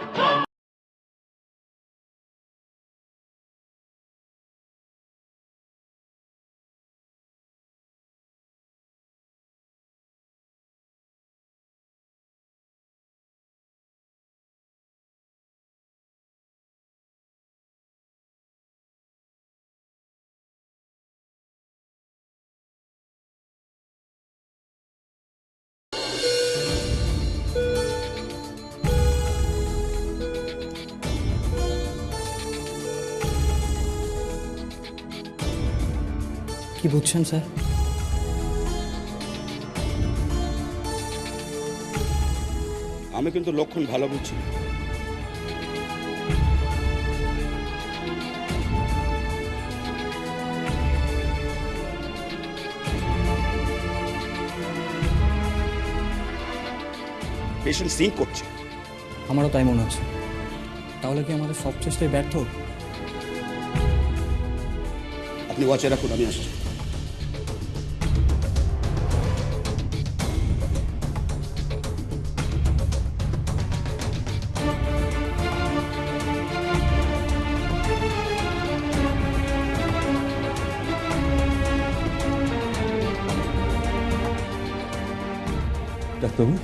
Go! কি বুঝছেন sir? আমি কিন্তু লক্ষণ ভালো বুঝছি। পেশেন্ট সিঙ্ক করছে। আমারও তাই মনে হচ্ছে। তাহলে কি আমাদের সব চেষ্টায় ব্যর্থ? আপনি ওয়াচে রাখুন আমি আসছি। ডাক্তারবাবু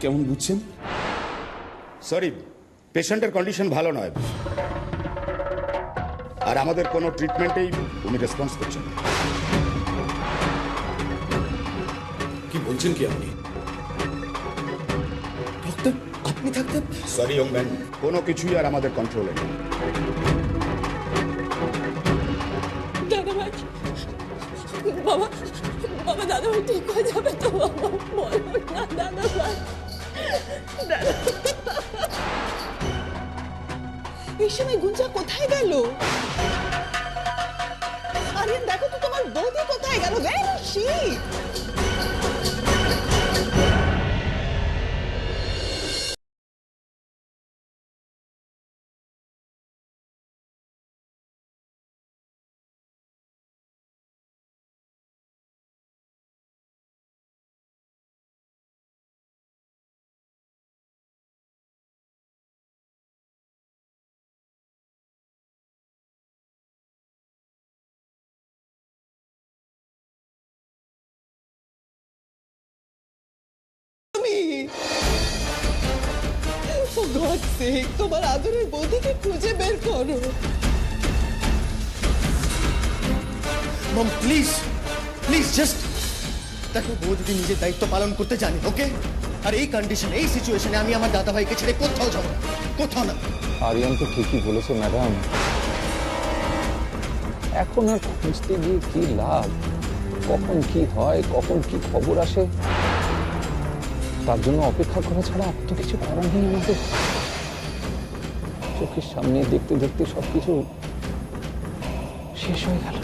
কেমন বুঝছেন? সরি পেশেন্টের কন্ডিশন ভালো নয়। আর আমাদের কোনো ট্রিটমেন্টেই উনি রেসপন্স করছেন না। কি বলছেন কি আপনি? আপনি থাকতে সরি ইয়ং ম্যান কোনো কিছুই আর আমাদের কন্ট্রোলে নেই। বাবা এই সময় গুঞ্জা কোথায় গেল আরে দেখো তো তোমার বৌদি কোথায় গেল Where is তোমার আদরের বৌদিকে খুঁজে বের করো। মম প্লিজ প্লিজ জাস্ট দেখো বউ যদি নিজের দায়িত্ব পালন করতে জানে ওকে আর এই কন্ডিশন এই সিচুয়েশনে আমি আমার দাদা ভাইকে ছেড়ে কোথাও যাব না কোথাও না। আরিয়ান তো ঠিকই বলেছে ম্যাডাম এখন আর খুঁজতে গিয়ে কি লাভ? কখন কি হয় কখন কি খবর আসে? তার জন্য অপেক্ষা করা ছাড়া তো কিছু করার নেই আমাদের। চোখের সামনে দেখতে দেখতে সবকিছু শেষ হয়ে গেল।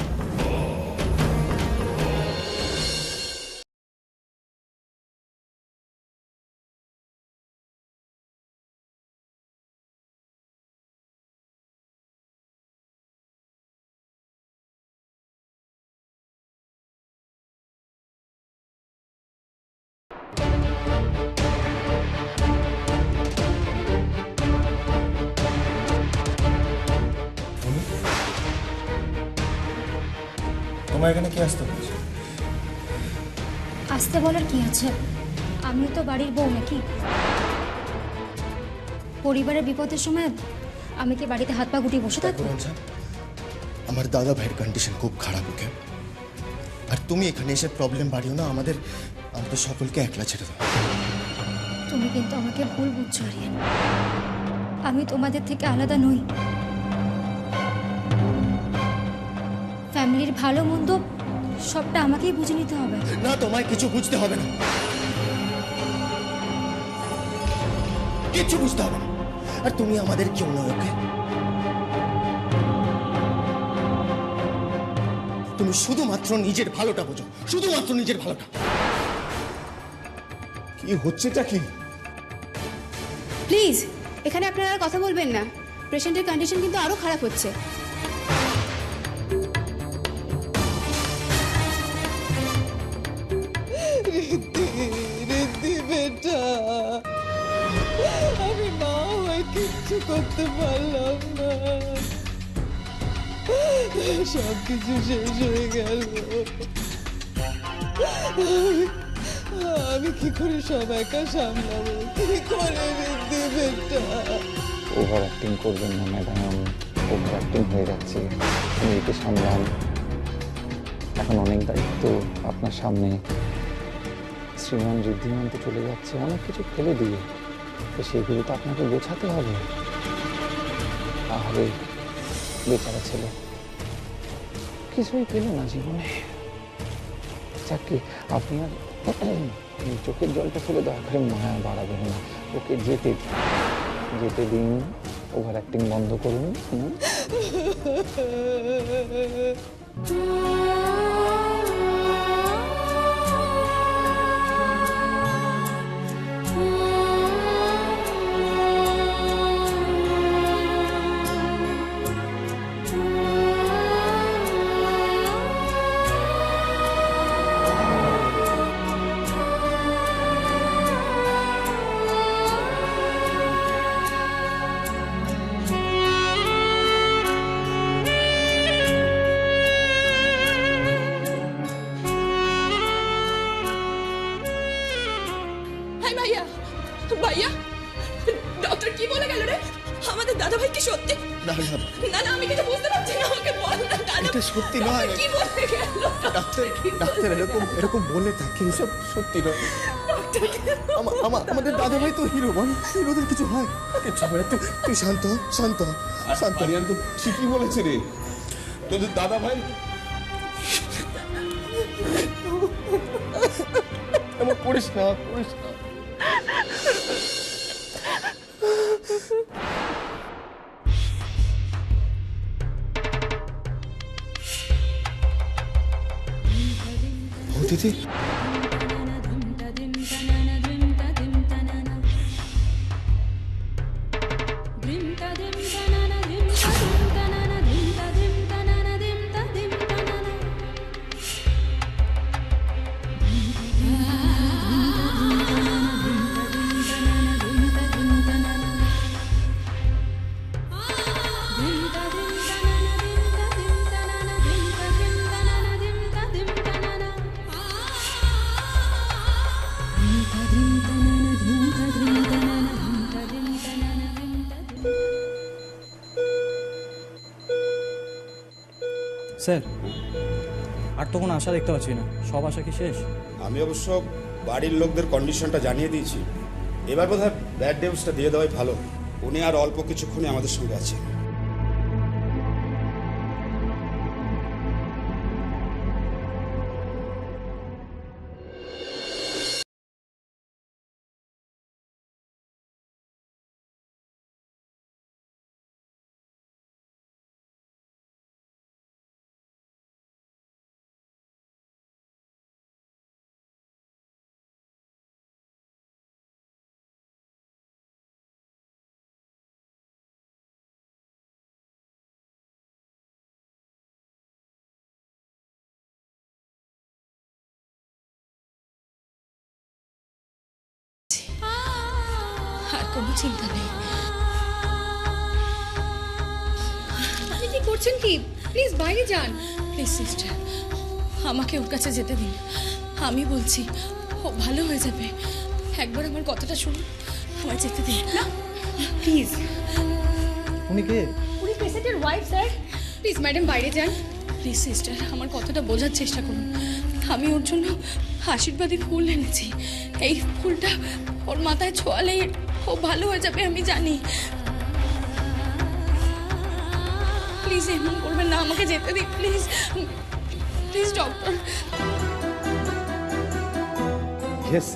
আসতে হচ্ছে আসতে বলার কি আছে? আমিও তো বাড়ির বউ নাকি? পরিবারের বিপদের সময় আমি কি বাড়িতে হাত পা গুটিয়ে বসে থাকব? আমার দাদা ভাইয়ের কন্ডিশন খুব খারাপ ওকে আর তুমি এখানে এসে প্রবলেম বাড়িও না আমাদের আমাদের সকলকে একলা ছেড়ে দাও তুমি কিন্তু আমাকে ভুল বুঝছ আরিয়ান। আমি তোমাদের থেকে আলাদা নই। ফ্যামিলির ভালো মন্দ সবটা আমাকেই বুঝে নিতে হবে। না তোমায় কিছু বুঝতে হবে না। কিচ্ছু বুঝতে হবে না। আর তুমি আমাদের কেউ নয় ওকে? তুমি শুধুমাত্র নিজের ভালোটা বোঝো। শুধুমাত্র নিজের ভালোটা। কি হচ্ছেটা কি? প্লিজ এখানে আপনারা আর কথা বলবেন না। পেশেন্টের কন্ডিশন কিন্তু আরও খারাপ হচ্ছে। করতে পারলাম না। সব কিছু শেষ হয়ে গেল। আমি কি করে সব একা সামলাবো? কি করে রেখে বেটা ওভার অ্যাক্টিং করবেন না ম্যাডাম ওভার অ্যাক্টিং হয়ে যাচ্ছে। মেয়েকে সামলান। এখন অনেক দায়িত্ব আপনার সামনে। শ্রীমান ঋদ্ধিমান তো চলে যাচ্ছে। অনেক কিছু ফেলে দিয়ে। তো সেগুলো তো আপনাকে গোছাতে হবে। আরে বেচারা ছেলে। কিছুই পেল না জীবনে। চাকরি আপনি আর চোখের জলটা ফেলে দয়া করে মায়া বাড়াবেন না। ওকে যেতে যেতে দিন, ওভার অ্যাক্টিং বন্ধ করুন। দাদা ভাই কি সত্যি? না না না। আমি কিছু বুঝতে পারছি না আমাকে বল না দাদা। এটা সত্যি নয়। কি বলে গেল? ডাক্তার ডাক্তার এরকম এরকম বলে থাকে এসব সত্যি নয়। আমা- আমা- আমাদের দাদা ভাই তো হিরো বল। হিরোদের কিছু হয়? কিছু হয়। তুই তুই শান্ত শান্ত শান্ত। আরিয়ান তো ঠিকই বলেছে রে। তোদের দাদা ভাই এমন করিস না করিস না। ও দিদি স্যার, আর তো কোনো আশা দেখতে পাচ্ছি না। সব আশা কি শেষ? আমি অবশ্য বাড়ির লোকদের কন্ডিশনটা জানিয়ে দিয়েছি। এবার বোধহয় ব্যাড ডেউসটা দিয়ে দেওয়াই ভালো। উনি আর অল্প কিছুক্ষণই আমাদের সঙ্গে আছেন। চিন্তা নেই। আপনি কি করছেন কি? প্লিজ বাইরে যান। প্লিজ সিস্টার আমাকে ওর কাছে যেতে দিন। আমি বলছি ও ভালো হয়ে যাবে। একবার আমার কথাটা শুনুন। আমায় যেতে দিন। না প্লিজ উনি কে? উনি পেশেন্টের ওয়াইফ স্যার প্লিজ ম্যাডাম বাইরে যান। প্লিজ সিস্টার আমার কথাটা বোঝার চেষ্টা করুন। আমি ওর জন্য আশীর্বাদী ফুল এনেছি। এই ফুলটা ওর মাথায় ছোঁয়ালে ও ভালো হয়ে যাবে আমি জানি। প্লিজ এমন করবেন না আমাকে যেতে দিন please please doctor yes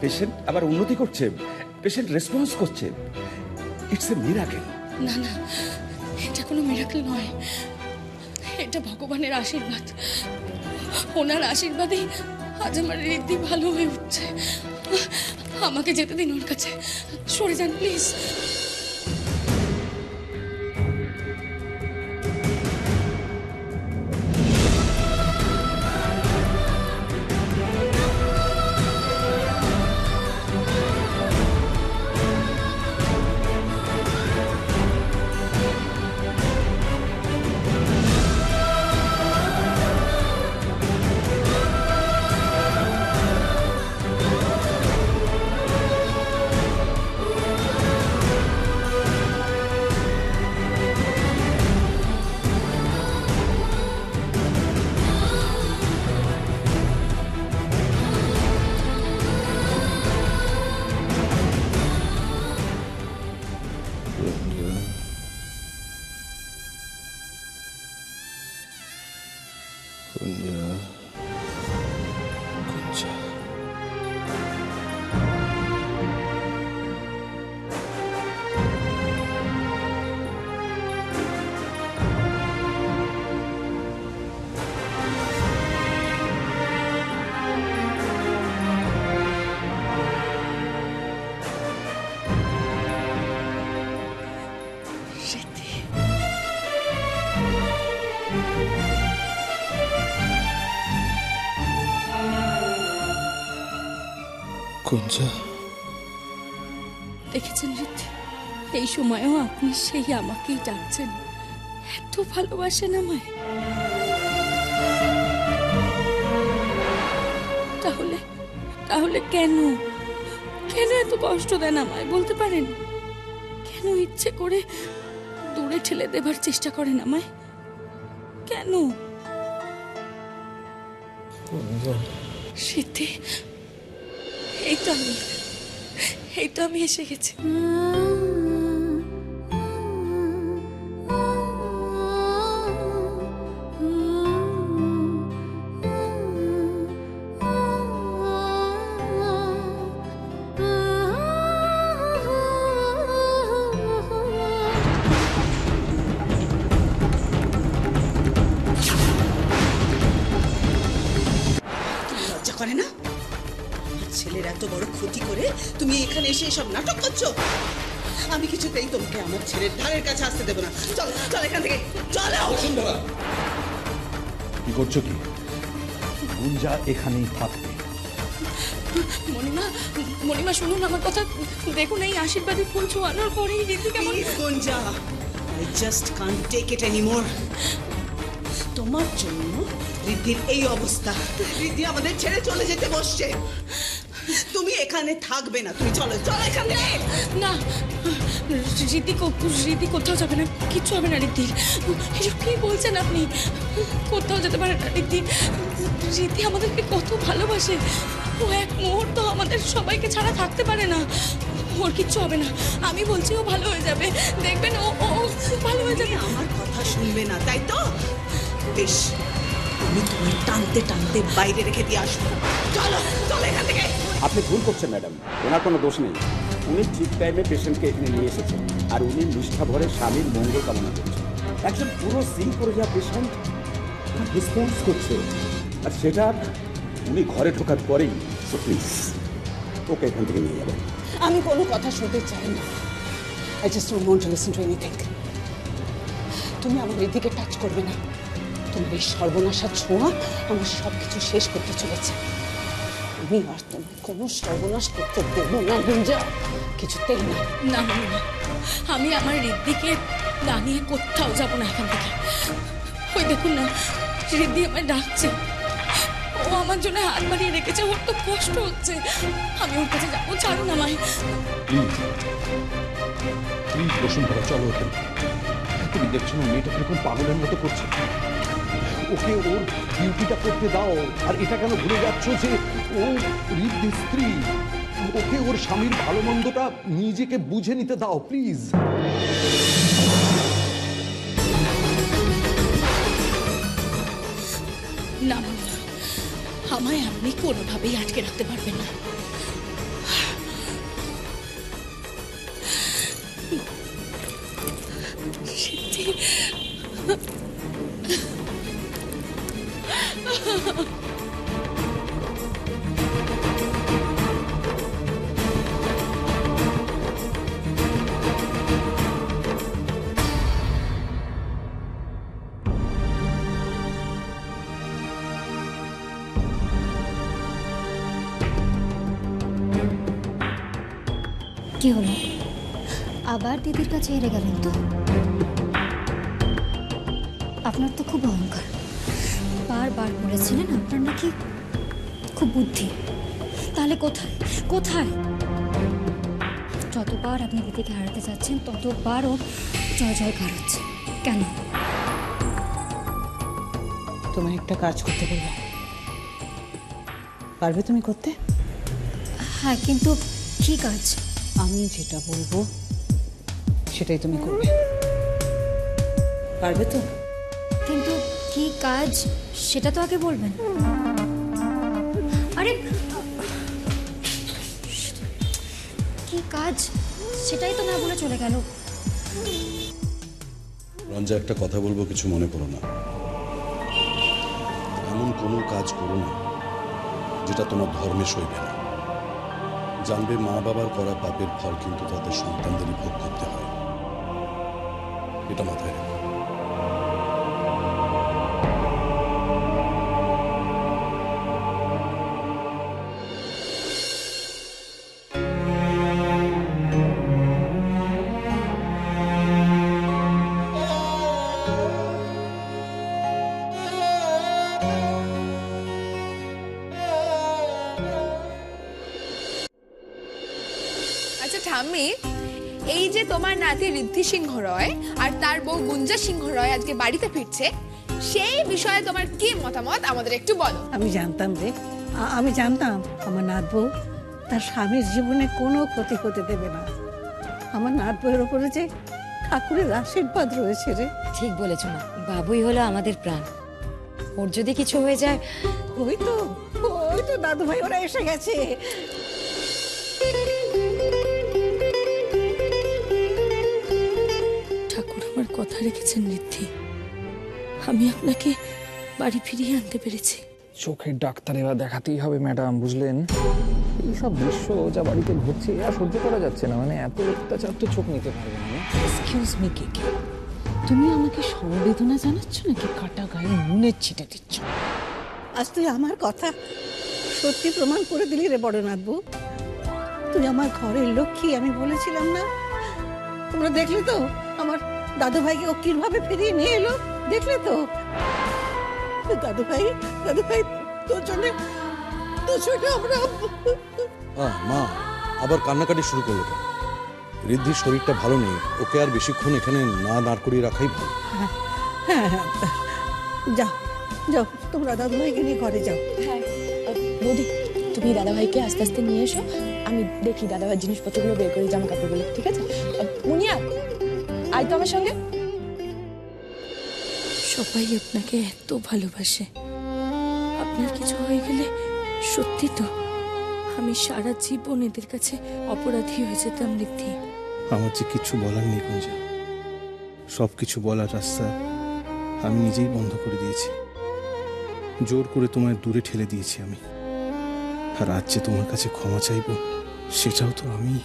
patient আবার উন্নতি করছে পেশেন্ট রেসপন্স করছে। ইটস এ মিরাকেল না না এটা কোনো মিরাকল নয়। এটা ভগবানের আশীর্বাদ। ওনার আশীর্বাদেই আজ আমার ঋদ্ধি ভালো হয়ে উঠছে। আমাকে যেতে দিন ওর কাছে। সরে যান প্লিজ। কুঞ্জা দেখেছেন ঋদ্ধি এই সময়েও আপনি সেই আমাকেই ডাকছেন। এত ভালোবাসেন আমায়। তাহলে তাহলে কেন? কেন এত কষ্ট দেন আমায় বলতে পারেন? কেন ইচ্ছে করে দূরে ঠেলে দেবার চেষ্টা করেন আমায়? কেন? সিদ্ধি এই তো আমি এই তো আমি এসে গেছি। এসে এসব নাটক করছ? আমি কিছুতেই তোমাকে আমার ছেলের ধারের কাছে আসতে দেবো না। চল চল এখান থেকে। চলো! কি করছ কি? গুঞ্জা এখানেই থাকবে। মণিমা মণিমা শুনুন আমার কথা। দেখুন এই আশীর্বাদী ফুল ছোঁয়ানোর পরেই রীতি কেমন Gunja I just can't take it anymore তোমার জন্য রিদ্ধির এই অবস্থা। রিদ্ধি আমাদের ছেড়ে চলে যেতে বসছে। তুমি এখানে থাকবে না তুমি চলো চলো এখান থেকে। না রীতি কো- রীতি কোথাও যাবে না কিচ্ছু হবে না রীতির এসব কি বলছেন আপনি? কোথাও যেতে পারে না রীতি রীতি আমাদেরকে কত ভালোবাসে। ও এক মুহূর্ত আমাদের সবাইকে ছাড়া থাকতে পারে না। ওর কিচ্ছু হবে না। আমি বলছি ও ভালো হয়ে যাবে। দেখবেন ও ও ও ভালো হয়ে যাবে। আমার কথা শুনবে না তাই তো? বেশ আমি তোমায় টানতে টানতে বাইরে রেখে দিয়ে আসব। চলো চলো এখান থেকে। আপনি ভুল করছেন, ম্যাডাম। ওনার কোনো দোষ নেই। উনি ঠিক টাইমে পেশেন্টকে এখানে নিয়ে এসেছেন। আর উনি নিষ্ঠা ভরে স্বামীর মঙ্গল কামনা করছেন। একজন পুরো সিং করে যাওয়া পেশেন্ট রেসপন্স করছে। আর সেটা উনি ঘরে ঢোকার পরেই সো প্লিজ, ওকে এখান থেকে নিয়ে যাবেন। আমি কোনো কথা শুনতে চাই না। I just don't want to listen to anything তুমি আমার দিকে টাচ করবে না। তোমার এই সর্বনাশা ছোঁয়া আমার সব কিছু শেষ করতে চলেছে। আমি আর তোমার কোনো সর্বনাশ করতে দেবো না গুঞ্জা। কিছুতেই না। না আমি আমার রিদ্দিকে না নিয়ে কোথাও যাব না এখান থেকে। ওই দেখুন না রিদ্দি আমায় ডাকছে। ও আমার জন্য হাত বাড়িয়ে রেখেছে ওর তো কষ্ট হচ্ছে। আমি ওর কাছে যাব ছাড়ুন আমায়। প্লিজ প্লিজ বসুন্ধরা চলো ওখানে। তুমি দেখছ না মেয়েটা কীরকম পাগলের মতো করছে। ওকে ওর ডিউটিটা করতে দাও। আর এটা কেন ভুলে যাচ্ছ যে ও রিদ্ধি স্ত্রী? ওকে ওর স্বামীর ভালো মন্দটা নিজেকে বুঝে নিতে দাও, প্লিজ। না। আমায় আপনি কোনোভাবেই আটকে রাখতে পারবেন না। আবার দিদির কাছে হেরে গেলেন তো? আপনার তো খুব অহংকার। বারবার বলেছিলেন আপনার নাকি খুব বুদ্ধি। তাহলে কোথায়? কোথায়? যতবার আপনি দিদিকে হারাতে যাচ্ছেন ততবারও জয় জয়কার হচ্ছে। কেন? তোমার একটা কাজ করতে পারবে। পারবে তুমি করতে? হ্যাঁ কিন্তু কি কাজ? আমি যেটা বলব সেটাই তুমি করবে। পারবে তো? কিন্তু কি কাজ সেটা তো আগে বলবেন। আরে কি কাজ সেটাই তো না বলে চলে গেল। রঞ্জা একটা কথা বলব কিছু মনে করো না। এমন কোনো কাজ করো না যেটা তোমার ধর্মে সইবে না। জানবে মা বাবার করা পাপের ফল কিন্তু তাদের সন্তানদেরই ভোগ করতে হয়। পিতামাতা এরকম ঠাম্মি এই যে তোমার নাতি ঋদ্ধি সিংহ রয় আর তার বউ গুঞ্জা সিংহ রয় আজকে বাড়িতে ফিরছে সেই বিষয়ে তোমার কি মতামত? আমাদের একটু বলো। আমি জানতাম রে। আমি জানতাম আমার নাত বউ তার স্বামীর জীবনে কোনো ক্ষতি হতে দেবে না। আমার নাত বউয়ের ওপরে যে ঠাকুরের আশীর্বাদ রয়েছে রে। ঠিক বলেছ মা। বাবুই হলো আমাদের প্রাণ। ওর যদি কিছু হয়ে যায় ওই তো ওই তো দাদু ভাই ওরা এসে গেছে। কথা রেখেছেন ঋদ্ধি। আমি আপনাকে বাড়ি ফিরিয়ে আনতে পেরেছি। চোখের ডাক্তার এবার দেখাতেই হবে ম্যাডাম বুঝলেন? এইসব দৃশ্য যা বাড়িতে ঘটছে আর সহ্য করা যাচ্ছে না। মানে এত অত্যাচার তো চোখ নিতে পারবে না। এক্সকিউজ মি কে কে? তুমি আমাকে সমবেদনা জানাচ্ছ নাকি কাটা গায়ে নুনের ছিটে দিচ্ছ? আজ তুই আমার কথা সত্যি প্রমাণ করে দিলি রে বড় নাতবু তুই আমার ঘরের লক্ষ্মী আমি বলেছিলাম না? তোমরা দেখলে তো আমার দাদু ভাইকে ও কীভাবে ফিরিয়ে নিয়ে এলো। দেখলে তো? দাদু ভাই দাদু ভাই তোর জন্য তোর জন্য আমরা আহ মা আবার কান্নাকাটি শুরু করল কেন? ঋদ্ধির শরীরটা ভালো নেই ওকে আর বেশিক্ষণ এখানে না দাঁড় করিয়ে রাখাই ভালো। হ্যাঁ হ্যাঁ যাও যাও তোমরা দাদু ভাইকে নিয়ে ঘরে যাও। হ্যাঁ বৌদি তুমি দাদাভাইকে আস্তে আস্তে নিয়ে এসো। আমি দেখি দাদাভাইয়ের জিনিসপত্রগুলো বের করি জামা কাপড়গুলো ঠিক আছে? আহ, মুনিয়া আয় তো আমার সঙ্গে? সবাই আপনাকে এত ভালোবাসে। আপনার কিছু হয়ে গেলে সত্যি তো আমি সারা জীবন এদের কাছে অপরাধী হয়ে যেতাম ঋদ্ধি আমার যে কিছু বলার নেই গুঞ্জা সব কিছু বলার রাস্তা আমি নিজেই বন্ধ করে দিয়েছি। জোর করে তোমায় দূরে ঠেলে দিয়েছি আমি। আর আজ যে তোমার কাছে ক্ষমা চাইব সেটাও তো আমি।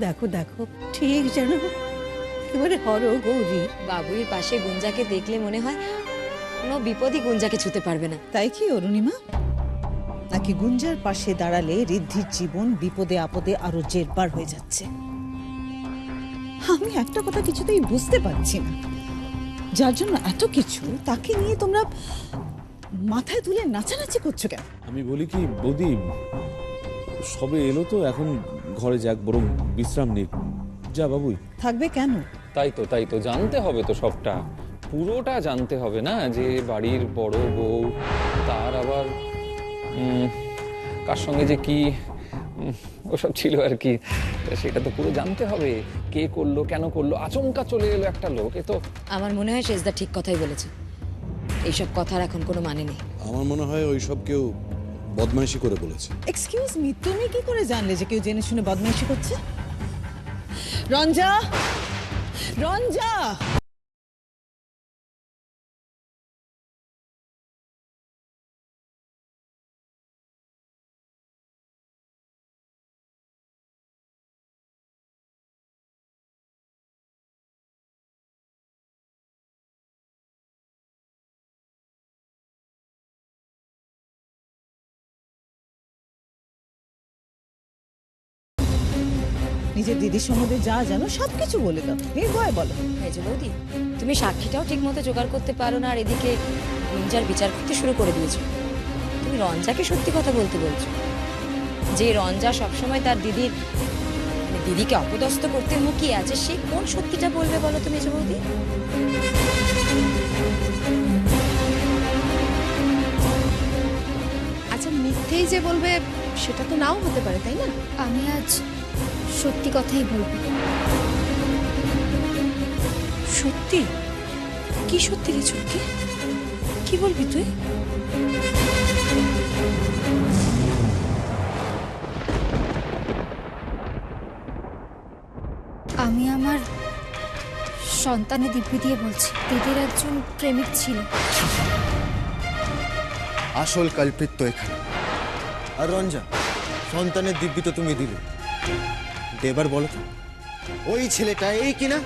দেখো দেখো ঠিক যেন এবারে হর গৌরী। বাবুইয়ের পাশে গুঞ্জাকে দেখলে মনে হয় কোনো বিপদই গুঞ্জাকে ছুতে পারবে না। তাই কি অরুণিমা? নাকি গুঞ্জার পাশে দাঁড়ালে ঋদ্ধির জীবন বিপদে আপদে আরও জেরবার হয়ে যাচ্ছে? আমি একটা কথা কিছুতেই বুঝতে পারছি না। যার জন্য এত কিছু তাকে নিয়ে তোমরা মাথায় তুলে নাচানাচি করছ কেন? আমি বলি কি বৌদি সবে এলো তো এখন ঘরে যাক বরং বিশ্রাম নিক। যা বাবুই। থাকবে কেন? তাই তো তাই তো জানতে হবে তো সবটা। পুরোটা জানতে হবে না যে বাড়ির বড় বউ তার আবার কার সঙ্গে যে কি ওসব ছিল আর কি। সেটা তো পুরো জানতে হবে। কে করল কেন করল আচমকা চলে এলো একটা লোক এ তো আমার মনে হয় শেষদা ঠিক কথাই বলেছে। এইসব কথার এখন কোনো মানে নেই। আমার মনে হয় ওই সব কেউ বদমাইশি করে বলেছে। এক্সকিউজ মি তুমি কি করে জানলে যে কেউ জেনে শুনে বদমাইশি করছে? রঞ্জা! রঞ্জা! নিজের দিদির সম্বন্ধে যা জানো সবকিছু বলে দাও। নির্ভয় বলো। মেজো বৌদি তুমি সাক্ষীটাও ঠিক মতো জোগাড় করতে পারো না আর এদিকে গুঞ্জার বিচার করতে শুরু করে দিয়েছ। তুমি রঞ্জাকে সত্যি কথা বলতে বলছো। যে রঞ্জা সবসময় তার দিদির মানে দিদিকে অপদস্থ করতে মুখিয়ে আছে সে কোন সত্যিটা বলবে বলো তুমি মেজো বৌদি? আচ্ছা মিথ্যেই যে বলবে সেটা তো নাও হতে পারে তাই না? আমি আজ সত্যি কথাই বলব। সত্যি? কি সত্যি রে চুমকি কি বলবি তুই? আমি আমার সন্তানের দিব্যি দিয়ে বলছি দিদির একজন প্রেমিক ছিল। আসল কালপ্রিত তো এখানে। আর রঞ্জা সন্তানের দিব্যি তো তুমি দিলে। এবার বলো তো ওই ছেলেটা এই কিনা?